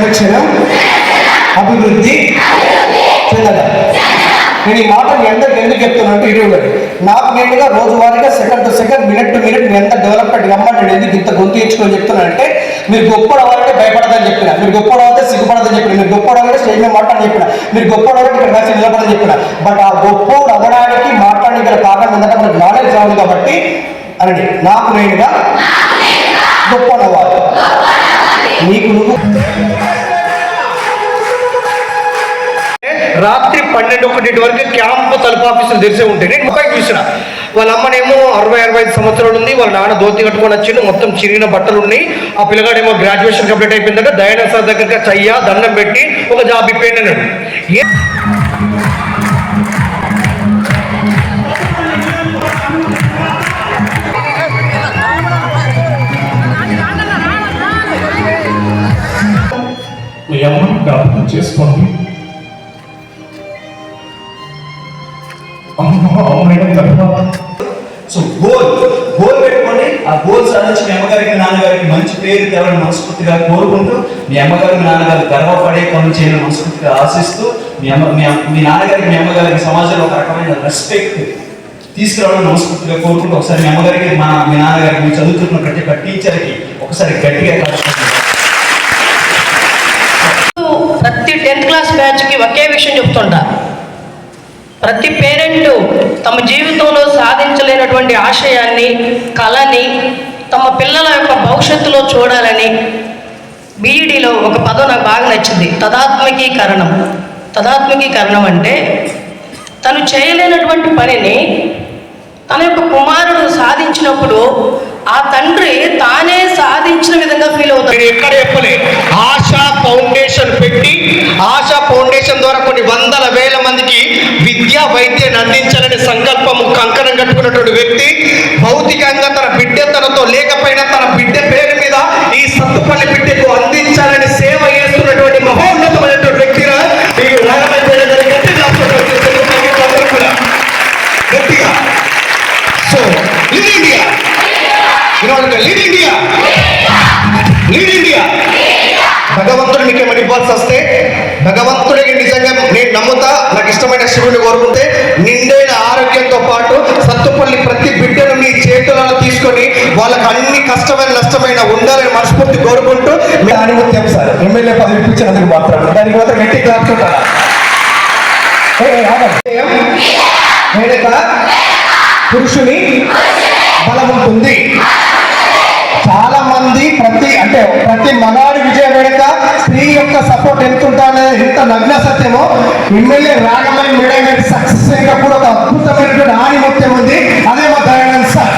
క్షణక్షణం అభివృద్ధి చెందడం నేను ఈ మాట మీ అందరికి ఎందుకు చెప్తున్నానంటే ఇరవై నాకు నేనుగా రోజువారీగా second to second minute to minute మీ ఎంత డెవలప్మెంట్ నేను ఎందుకు ఇంత గొంతు ఇచ్చుకొని చెప్తున్నానంటే మీరు గొప్పవారంటే భయపడదని చెప్పిన మీరు గొప్పవారంటే సిగ్గుపడదని చెప్పిన మీరు గొప్పవారంటే స్టేజ్ మీద మాట్లాడని చెప్పిన మీరు గొప్పవారంటే ఇక్కడ కలిసి నిలబడని చెప్పిన బట్ ఆ గొప్పవాడు అవ్వడానికి మాట్లాడే గల కారణం ఏంటంటే మనకు నాలెడ్జ్ రావాలి కాబట్టి అనండి నాకు నేనుగా గొప్పవాడు నీకు నువ్వు రాత్రి పన్నెండు ఒకటి వరకు క్యాంప్ తలుపు ఆఫీసులు తెరిసే ఉంటాయి. నేను ముఖాయి చూసిన. వాళ్ళ అమ్మనేమో అరవై అరవై ఐదు సంవత్సరాలు ఉంది. వాళ్ళ నాన్న దోతి కట్టుకొని వచ్చిండు. మొత్తం చిరిగిన బట్టలు ఉన్నాయి. ఆ పిల్లగాడేమో గ్రాడ్యుయేషన్ కంప్లీట్ అయిపోయిందంటే. దయాన సార్ దగ్గర చయ్యా దండం పెట్టి ఒక జాబ్ ఇప్పేయండి అన్నాడు. ఏ మీ అమ్మని జ్ఞాపకం చేసుకోండి. సో గోల్ గోల్ పెట్టుకోండి ఆ గోల్ సాధించి మీ అమ్మగారికి నాన్నగారికి మంచి పేరు తేవాలని మనస్ఫూర్తిగా కోరుకుంటూ మీ అమ్మగారికి నాన్నగారు గర్వపడే పనులు చేయాలని మనస్ఫూర్తిగా ఆశిస్తూ మీ అమ్మ మీ మీ నాన్నగారికి మీ అమ్మగారికి సమాజంలో ఒక రకమైన రెస్పెక్ట్ తీసుకురావాలని మనస్ఫూర్తిగా కోరుకుంటూ ఒకసారి మీ అమ్మగారికి మా మీ నాన్నగారికి మీరు చదువుతున్న ప్రతి ఒక్క టీచర్కి ఒకసారి గట్టిగా కలుసుకోండి ప్రతి టెన్త్ క్లాస్ బ్యాచ్కి ఒకే విషయం చెప్తుంటా. ప్రతి పేరెంట్ తమ జీవితంలో సాధించలేనటువంటి ఆశయాన్ని కళని తమ పిల్లల యొక్క భవిష్యత్తులో చూడాలని బీఈడీలో ఒక పదం నాకు బాగా నచ్చింది. తదాత్మకీకరణం. తదాత్మకీకరణం అంటే తను చేయలేనటువంటి పనిని తన యొక్క కుమారుడు సాధించినప్పుడు ఆ తండ్రి తానే సాధించిన విధంగా ఫీల్ అవుతాడు. ఎక్కడ చెప్పలే. ఆశా ఫౌండేషన్ పెట్టి ఆశా ఫౌండేషన్ ద్వారా కొన్ని వందల వేల మందికి విద్యా వైద్యం అందించాలనే సంకల్పం కంకణం కట్టుకున్నటువంటి వ్యక్తి భౌతికంగా తన బిడ్డ తనతో లేకపోయినా తన బిడ్డ పేరు మీద ఈ సత్తుపల్లి బిడ్డకు అందించాలని సేవ చేస్తున్నటువంటి మహోన్నతమైనటువంటి వ్యక్తి so lead India lead India lead India భగవంతుడు మీకు ఏమైనా ఇవ్వాల్సి వస్తే భగవంతుడికి శివుని కోరుకుంటే నిండైన ఆరోగ్యంతో పాటు సత్తుపల్లి ప్రతి బిడ్డను మీ చేతులలో తీసుకొని వాళ్ళకి అన్ని కష్టమైన నష్టమైన ఉండాలని మనస్ఫూర్తి కోరుకుంటూ మీ ఆనిముత్యం సార్. ఎమ్మెల్యే పదవి ఇప్పించినందుకు మాత్రం. దానికి మాత్రం గట్టి క్లాసుకుంటారా పురుషుని బలం ఉంటుంది చాలా మంది సపోర్ట్ ఎంత ఉంటుందనే ఎంత నగ్న సత్యమో? ఎమ్మెల్యే రాగమని మేడం గారి సక్సెస్ వెనుక కూడా ఒక అద్భుతమైనటువంటి ఆణిముత్యం ఉంది. అదే మా దయానంద్ సార్.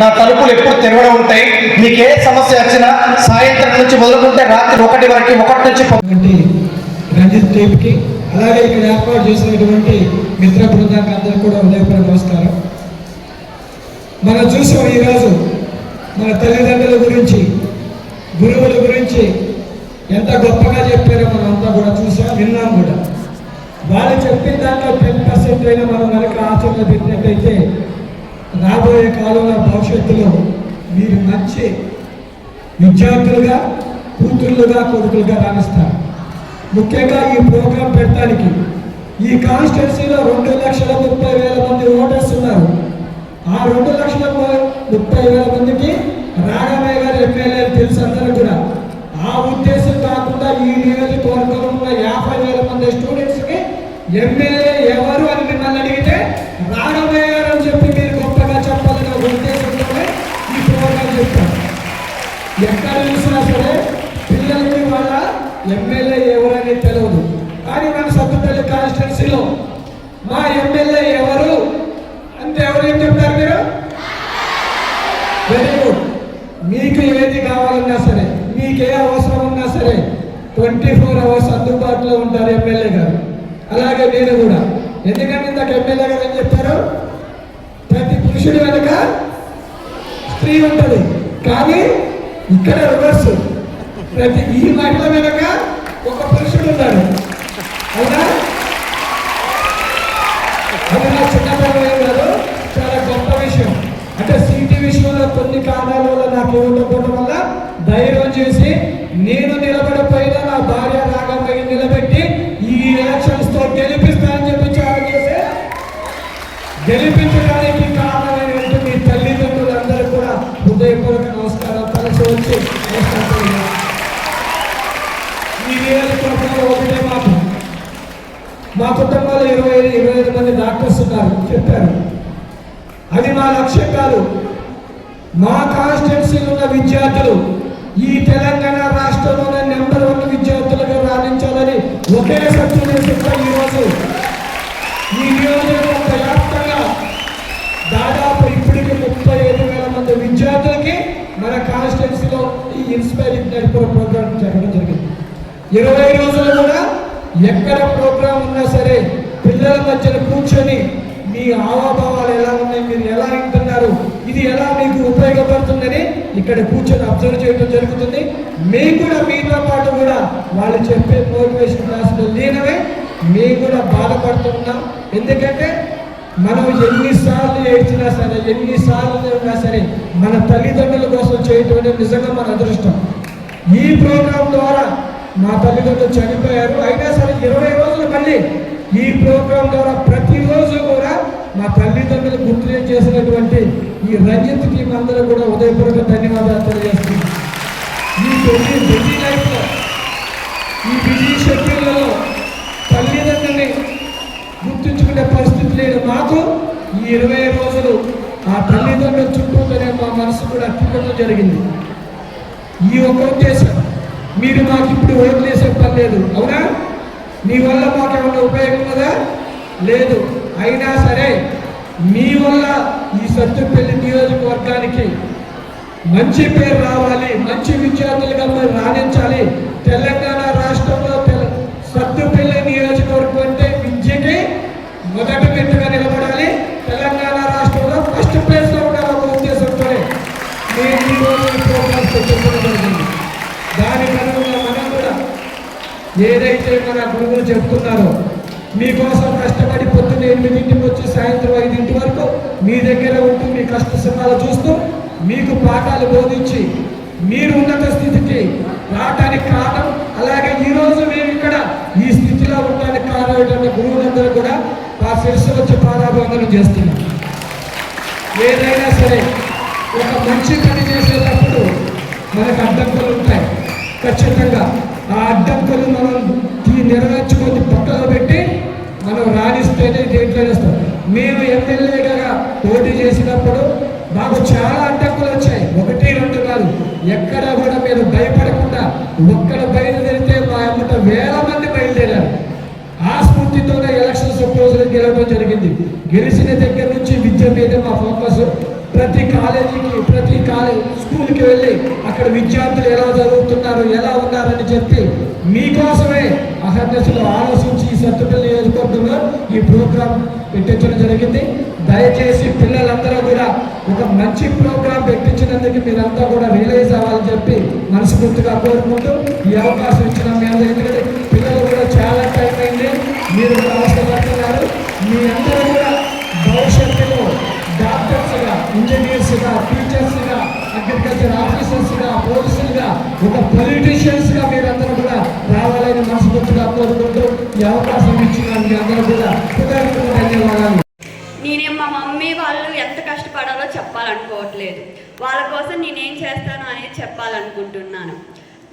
నా తలుపులు ఎప్పుడు తెరవడం ఉంటాయి. మీకు ఏ సమస్య వచ్చినా సాయంత్రం నుంచి మొదలుకుంటే రాత్రి ఒకటి వరకు ఒకటి నుంచి రంజిత్ టేప్కి అలాగే ఇక్కడ ఏర్పాటు చేసినటువంటి మిత్ర బృందానికి అందరూ కూడా ఉదయపూర్వక నమస్కారం. మనం చూసాం ఈరోజు మన తల్లిదండ్రుల గురించి గురువుల గురించి ఎంత గొప్పగా చెప్పారో మనం అంతా కూడా చూసాం విన్నాం కూడా. వాళ్ళు చెప్పిన దాంట్లో టెన్ పర్సెంట్ అయినా మనం కనుక ఆచరణ పెట్టినట్టయితే రాబోయే కాలంలో భవిష్యత్తులో మీరు మంచి విద్యార్థులుగా కూతుళ్ళుగా కొడుకులుగా రాణిస్తారు. ముఖ్యంగా ఈ ప్రోగ్రాం పెట్టడానికి ఈ కాన్స్టిట్యున్సీలో రెండు లక్షల ముప్పై వేల మంది ఓటర్స్ ఉన్నారు. ఆ రెండు లక్షల ముప్పై వేల ఎమ్మెల్యే ఎవరు అని మిమ్మల్ని అడిగితే రాఘవయ్య గారు అని చెప్పి మీరు గొప్పగా చెప్పాలి ఒక ఉద్దేశంతోనే ఈ ప్రోగ్రాం చెప్తాను ఎక్కడ చూసినా సరే పిల్లలకి వాళ్ళ ఎమ్మెల్యే ఎవరని తెలియదు కానీ మన సత్తుపల్లి కాన్స్టిట్యున్సీలో మా ఎమ్మెల్యే ఎవరు అంటే ఎవరు ఏం చెప్తారు మీరు? వెరీ గుడ్ మీకు ఏది కావాలన్నా సరే మీకు ఏ అవసరం ఉన్నా సరే ట్వంటీ ఫోర్ అవర్స్ అందుబాటులో ఉంటారు ఎమ్మెల్యే గారు. అలాగే నేను కూడా. ఎందుకంటే ఇందాక ఎమ్మెల్యే గారు ఏం చెప్పారు? ప్రతి పురుషుడి వెనుక స్త్రీ ఉంటుంది. కానీ ఇక్కడ రివర్స్ ప్రతి ఈ మహిళ వెనుక ఒక పురుషుడు ఉన్నాడు. అవునా? అది నా చిన్నతనం ఏం కాదు చాలా గొప్ప విషయం. అంటే సీటీ విషయంలో కొన్ని కారణాల వల్ల నాకు ఉండకపోవడం వల్ల ధైర్యం చేసి నేను నిలబడిపోయినా నా భార్య రాగమ్మయ్య నిలబెట్టి ఈ ఎలక్షన్స్తో గెలిపిస్తానని చెప్పి ఛాలెంజ్ చేసి గెలిపించడానికి కారణమైనటువంటి మీ తల్లిదండ్రులందరూ కూడా హృదయపూర్వక నమస్కారం కలిసి వచ్చి ఈ నియోజకవర్గంలో ఒకటే మాట. మా కుటుంబంలో ఇరవై ఇరవై ఐదు మంది డాక్టర్స్ ఉన్నారు చెప్పారు. అది మా లక్ష్యం కాదు. మా కాన్స్టిట్యున్సీలో ఉన్న విద్యార్థులు ఈ తెలంగాణ రాష్ట్రంలోనే నెంబర్ వన్ విద్యార్థులుగా రాణించాలని ఒకే సత్యం ఈరోజు ఈ నియోజకవర్గ వ్యాప్తంగా దాదాపు ఇప్పటికి ముప్పై ఐదు వేల మంది విద్యార్థులకి మన కాన్స్టిట్యున్సీలో ఈ ఇన్స్పైరింగ్ నడిపే ప్రోగ్రామ్ జరగడం జరిగింది. ఇరవై రోజులు కూడా ఎక్కడ ప్రోగ్రామ్ ఉన్నా సరే పిల్లల మధ్యన కూర్చొని మీ హావభావాలు ఎలా ఉన్నాయి మీరు ఎలా ఇంటర్ ఇది ఎలా మీకు ఉపయోగపడుతుందని ఇక్కడ కూర్చొని అబ్జర్వ్ చేయడం జరుగుతుంది. మేము కూడా మీతో పాటు కూడా వాళ్ళు చెప్పే మోటివేషన్ క్లాసులు లేనవే మేము కూడా బాధపడుతున్నాం ఎందుకంటే మనం ఎన్నిసార్లు ఏడ్చినా సరే ఎన్నిసార్లు ఉన్నా సరే మన తల్లిదండ్రుల కోసం చేయటం అనేది నిజంగా మన అదృష్టం. ఈ ప్రోగ్రాం ద్వారా మా తల్లిదండ్రులు చనిపోయారు. అయినా సరే ఇరవై రోజులు మళ్ళీ ఈ ప్రోగ్రాం ద్వారా ప్రతిరోజు కూడా మా తల్లిదండ్రులు గుర్తు చేసినటువంటి ఈ రంజిత్ టీం అందరూ కూడా ఉదయపూర్వక ధన్యవాదాలు తెలియజేస్తున్నాం. ఈ బిజీ బిజీ లైఫ్లో ఈ బిజీ షెడ్యూల్లో తల్లిదండ్రుల్ని గుర్తుంచుకునే పరిస్థితి లేదు మాకు ఈ ఇరవై రోజులు ఆ తల్లిదండ్రుల చుట్టూతోనే మా మనసు కూడా తిరగడం జరిగింది. ఈ ఒక్క ఉద్దేశం మీరు మాకు ఇప్పుడు ఓట్లు వేసే పని లేదు అవునా? మీ వల్ల మాకు ఏమన్నా ఉపయోగం కదా లేదు. అయినా సరే మీ వల్ల ఈ సత్తుపల్లి నియోజకవర్గానికి మంచి పేరు రావాలి మంచి విద్యార్థులుగా మరి రాణించాలి. తెలంగాణ రాష్ట్రంలో సత్తుపల్లి నియోజకవర్గం అంటే విద్యకి మొదటి మెట్టుగా నిలబడాలి. తెలంగాణ రాష్ట్రంలో ఫస్ట్ ప్లేస్లో ఉండాలి ఒక ఉద్దేశంతోనే నేను ఈ రోజు ఈ దానికి అనుగుణంగా మనం కూడా ఏదైతే మన గురువులు చెప్తున్నారో మీకోసం కష్టపడి పొద్దున్న ఎనిమిదింటికి వచ్చి సాయంత్రం ఐదింటి వరకు మీ దగ్గర ఉంటుంది కష్ట సుఖాలు చూస్తూ మీకు పాఠాలు బోధించి మీరు ఉన్నత స్థితికి రావటానికి కారణం. అలాగే ఈరోజు మేము ఇక్కడ ఈ స్థితిలో ఉండడానికి కారణమైనటువంటి గురువులందరూ కూడా ఆ శిరస్సు వచ్చి పాదాభివందనం చేస్తున్నాం ఏదైనా సరే ఒక మంచి పని చేసేటప్పుడు మనకు అడ్డంకులు ఉంటాయి. ఖచ్చితంగా ఆ అడ్డంకులు మనం నెరవేర్చుకొని పక్కన పెట్టి మనం రాణిస్తేనే దేంట్లో వేస్తాం. మేము ఎమ్మెల్యేగా పోటీ చేసినప్పుడు మాకు చాలా అడ్డంకులు వచ్చాయి. ఒకటి రెండు కాదు ఎక్కడ కూడా మీరు భయపడకుండా ఒక్కడ బయలుదేరితే మా అమ్మట వేల మంది బయలుదేరారు. ఆ స్ఫూర్తితోనే ఎలక్షన్స్ రోజులు గెలవడం జరిగింది. గెలిచిన దగ్గర నుంచి విద్య మీద మా ఫోకస్. ప్రతి కాలేజీకి ప్రతి కాలేజ్ స్కూల్కి వెళ్ళి అక్కడ విద్యార్థులు ఎలా చదువుతున్నారు ఎలా ఉన్నారని చెప్పి మీకోసమే అహర్నెస్లో ఆలోచించి ఈ సత్తుపల్లి నియోజకవర్గంలో ఈ ప్రోగ్రాం పెట్టించడం జరిగింది. దయచేసి పిల్లలందరూ కూడా ఒక మంచి ప్రోగ్రాం పెట్టించినందుకు మీరంతా కూడా రియలైజ్ అవ్వాలని చెప్పి మనస్ఫూర్తిగా కోరుకుంటూ ఈ అవకాశం ఇచ్చిన మీ అందరూ ఎందుకంటే పిల్లలు కూడా చాలా టైం అయింది. మీరు కూడా అవసరపడుతున్నారు. మీ అందరూ ఇంజనీర్స్గా టీచర్స్గా అగ్రికల్చర్ ఆఫీసర్స్గా పోలీసులుగా ఒక పొలిటీషియన్స్గా మీరందరూ కూడా రావాలని మనస్ఫూర్తిగా కోరుకుంటూ ఈ అవకాశం ఇచ్చిన మీ అందరూ కూడా హృదయపూర్వక ధన్యవాదాలు. నేనేం మా మమ్మీ వాళ్ళు ఎంత కష్టపడాలో చెప్పాలనుకోవట్లేదు. వాళ్ళ కోసం నేనేం చేస్తాను అనేది చెప్పాలనుకుంటున్నాను.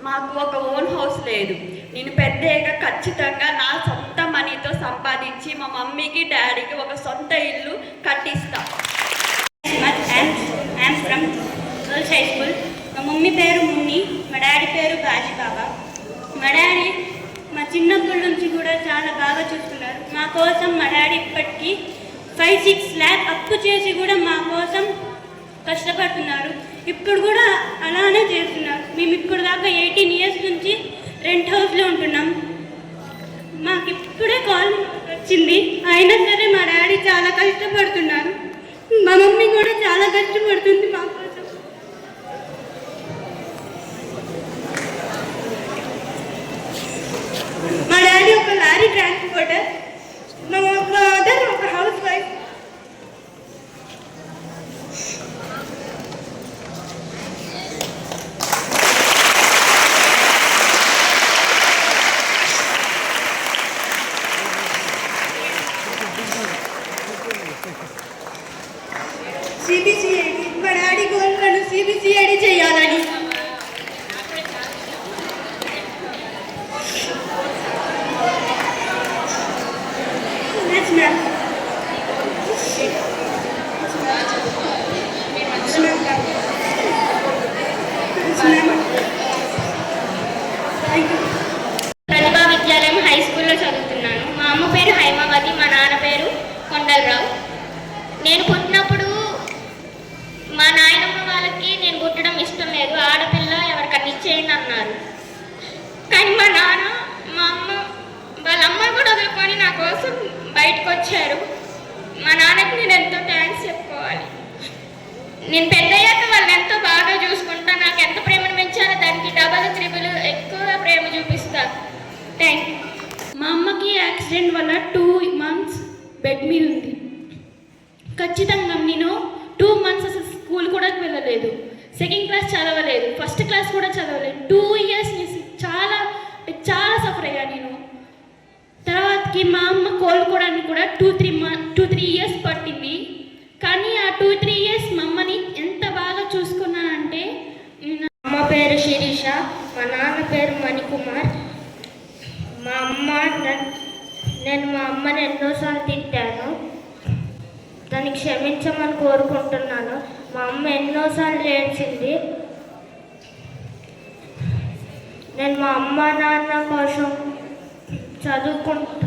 మాకు ఒక ఓన్ హౌస్ లేదు. నేను పెద్దగా ఖచ్చితంగా నా సొంత మనీతో సంపాదించి మా మమ్మీకి డాడీకి ఒక సొంత ఇల్లు కట్టిస్తాను హై స్కూల్ మా మమ్మీ పేరు మున్ని మా డాడీ పేరు బాజీ బాబా. మా డాడీ మా చిన్నప్పటి నుంచి కూడా చాలా బాగా చూసుకున్నారు మా కోసం మా డాడీ ఇప్పటికీ ఫైవ్ సిక్స్ ల్యాక్ అప్పు చేసి కూడా మా కోసం కష్టపడుతున్నారు. ఇప్పుడు కూడా అలానే చేస్తున్నారు. మేము ఇప్పుడు దాకా ఎయిటీన్ ఇయర్స్ నుంచి రెంట్ హౌస్లో ఉంటున్నాం. మాకు ఇప్పుడే కాల్ వచ్చింది. అయినా సరే మా డాడీ చాలా కష్టపడుతున్నారు. మా మమ్మీ కూడా చాలా కష్టపడుతుంది. మాకు కోసం మా డాడీ ఒక Yeah. వచ్చారు. మా నాన్నకి నేను ఎంతో థ్యాంక్స్ చెప్పుకోవాలి. నేను పెద్దయ్యాక వాళ్ళని ఎంతో బాగా చూసుకుంటా నాకు ఎంత ప్రేమను పెంచాలో దానికి డబల్ త్రిబుల్ ఎక్కువ ప్రేమ చూపిస్తా. థ్యాంక్ యూ మా అమ్మకి యాక్సిడెంట్ వల్ల టూ మంత్స్ బెడ్ మీద ఉంది. ఖచ్చితంగా నేను టూ మంత్స్ అసలు స్కూల్ కూడా వెళ్ళలేదు. సెకండ్ క్లాస్ చదవలేదు. ఫస్ట్ క్లాస్ కూడా చదవలేదు. టూ ఇయర్స్ చాలా చాలా సఫర్ అయ్యా నేను. తర్వాత తర్వాతకి మా అమ్మ కోలుకోవడానికి కూడా two three month two three years పట్టింది. కానీ ఆ టూ త్రీ ఇయర్స్ మా అమ్మని ఎంత బాగా చూసుకున్నానంటే నా అమ్మ పేరు శిరీష మా నాన్న పేరు మణికుమార్. మా అమ్మ నేను మా అమ్మని ఎన్నోసార్లు తిట్టాను. దాన్ని క్షమించమని కోరుకుంటున్నాను. మా అమ్మ ఎన్నోసార్లు ఏడ్చింది. నేను మా అమ్మ నాన్న కోసం చదువుకుంటా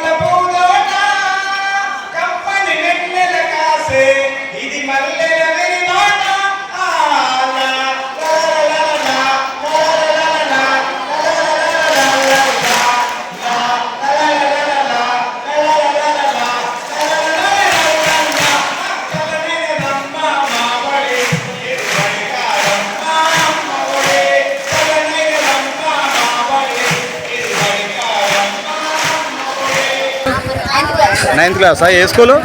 నైన్త్ క్లాసా ఏ స్కూలు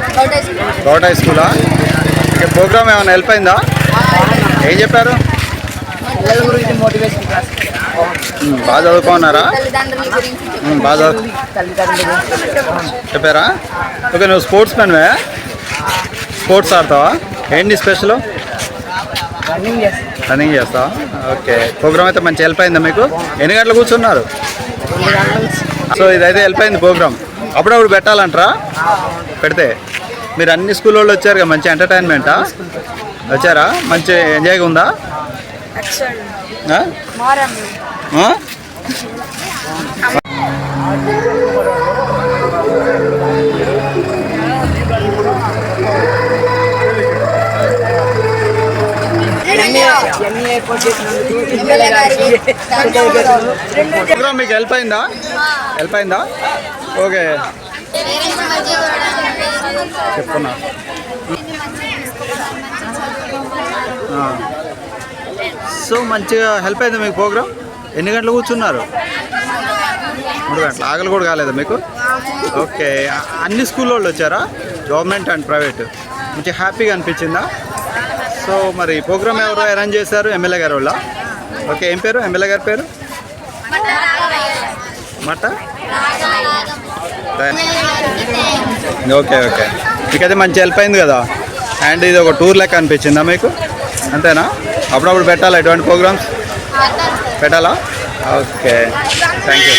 తోట హై స్కూలా ఇక ప్రోగ్రామ్ ఏమైనా హెల్ప్ అయిందా? ఏం చెప్పారు? బాగా చదువుకున్నారా? బాగా చెప్పారా? ఓకే నువ్వు స్పోర్ట్స్ మ్యాన్వే స్పోర్ట్స్ ఆడతావా? ఏంటి స్పెషల్ రన్నింగ్ చేస్తాం. రన్నింగ్ చేస్తావా? ఓకే ప్రోగ్రామ్ అయితే మంచి హెల్ప్ అయిందా మీకు? ఎన్ని గంటలు కూర్చున్నారు? సో ఇదైతే హెల్ప్ అయింది ప్రోగ్రామ్ అప్పుడప్పుడు పెట్టాలంటారా? పెడితే. మీరు అన్ని స్కూల్ వాళ్ళు వచ్చారు కదా మంచి ఎంటర్టైన్మెంటా? వచ్చారా? మంచి ఎంజాయ్గా ఉందా? మీకు హెల్ప్ అయిందా? హెల్ప్ అయిందా? ఓకే. చెప్పున్నా. ఆ. సో మంచిగా హెల్ప్ అయింది మీకు ప్రోగ్రామ్? ఎన్ని గంటలు కూర్చున్నారు? మూడు గంటలు. ఆకలి కూడా కాలేదా మీకు? ఓకే. అన్ని స్కూల్ వాళ్ళు వచ్చారా? Government and private. మంచి హ్యాపీగా అనిపించిందా? సో మరి ప్రోగ్రామ్ ఎవరు అరేంజ్ చేశారు? ఎమ్మెల్యే గారు వాళ్ళ? ఓకే. ఏం పేరు? ఎమ్మెల్యే గారి పేరు? మట? Okay okay. మీకైతే మంచి హెల్ప్ అయింది కదా. అండ్ ఇది ఒక టూర్ లెక్క అనిపించిందా మీకు? అంతేనా? అప్పుడప్పుడు పెట్టాలా ఎటువంటి ప్రోగ్రామ్స్ పెట్టాలా? ఓకే. Thank you